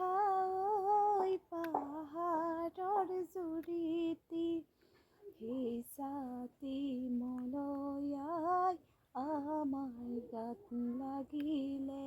হাই পাহাড়ৰ জুৰিতি হিচাতি মলয়াই আমাৰ গাত লাগিলে।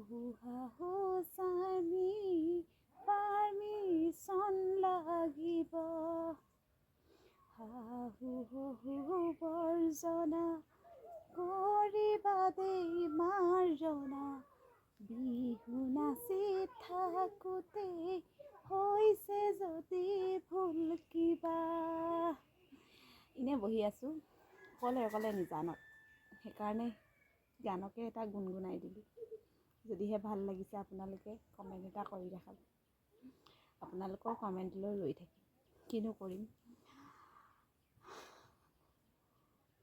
শাহু স্বামী পাৰ্মিশ্যন লাগিব শাহু বৰ্জনা কৰিবা দেই মাৰ্জনা বিহু নাচি থাকোঁতে হৈছে যদি ভুল কিবা এনেই বহি আছোঁ অকলে অকলে নিজানত সেইকাৰণে গানকে এটা গুণগুণাই দিলোঁ যদিহে ভাল লাগিছে আপোনালোকে কমেণ্ট এটা কৰি দেখাব আপোনালোকৰ কমেণ্টলৈ ৰৈ থাকিম কিনো কৰিম?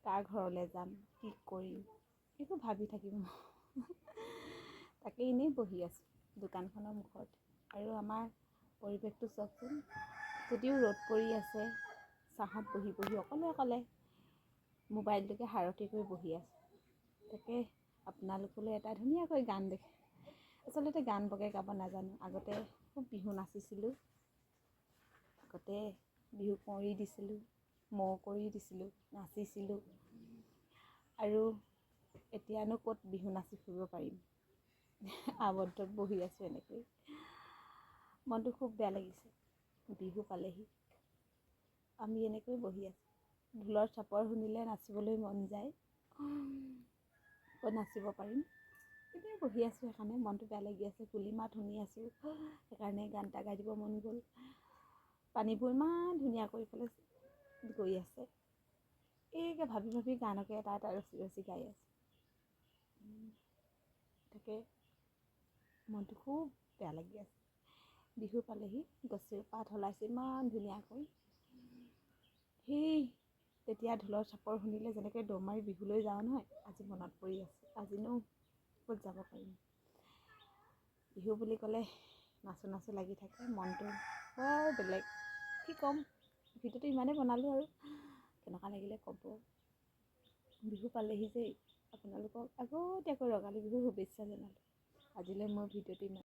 কাৰ ঘৰলৈ যাম কি কৰিম একো ভাবি থাকিম তাকে এনেই বহি আছোঁ দোকানখনৰ মুখত। আৰু আমাৰ পৰিৱেশটো চাওকচোন যদিও ৰ'দ পৰি আছে ছাঁত বহি বহি অকলে অকলে মোবাইলটোকে সাৰথি কৰি বহি আছোঁ। তাকে আপোনালোকলৈ এটা ধুনীয়াকৈ গান দেখে আচলতে গান বৰকৈ গাব নাজানো। আগতে খুব বিহু নাচিছিলোঁ। আগতে বিহু কুঁৱৰী দিছিলোঁ মৌ কুঁৱৰী দিছিলোঁ নাচিছিলোঁ। আৰু এতিয়ানো ক'ত বিহু নাচি ফুৰিব পাৰিম? আৱদ্ধত বহি আছোঁ এনেকৈ মনটো খুব বেয়া লাগিছে। বিহু পালেহি। আমি এনেকৈ বহি আছোঁ। ঢোলৰ চাপৰ শুনিলে নাচিবলৈ মন যায়। ক'ত নাচিব পাৰিম? এনেই বহি আছোঁ সেইকাৰণে মনটো বেয়া লাগি আছে কুলি মাত শুনি আছোঁ সেইকাৰণে গান এটা গাই দিব মন গ'ল। পানীবোৰ ইমান ধুনীয়াকৈ ইফালে গৈ আছে। এইকে ভাবি ভাবি গানকে এটা এটা ৰচি ৰচি গাই আছোঁ। তাকে মনটো খুব বেয়া লাগি আছে। বিহু পালেহি গছৰ পাত সলাইছে ইমান ধুনীয়াকৈ। সেই তেতিয়া ঢোলৰ চাপৰ শুনিলে যেনেকৈ দৌৰ মাৰি বিহুলৈ যাওঁ নহয় আজি মনত পৰি আছে আজিনো ক'ত যাব পাৰিম? বিহু বুলি ক'লে নাচোঁ নাচোঁ লাগি থাকে মনটো বৰ বেলেগ। কি ক'ম? ভিডিঅ'টো ইমানেই বনালোঁ আৰু। কেনেকুৱা লাগিলে ক'ব? বিহু পালেহি যে আপোনালোকক আগতীয়াকৈ ৰঙালী বিহুৰ শুভেচ্ছা জনালোঁ। আজিলৈ মোৰ ভিডিঅ'টো ইমান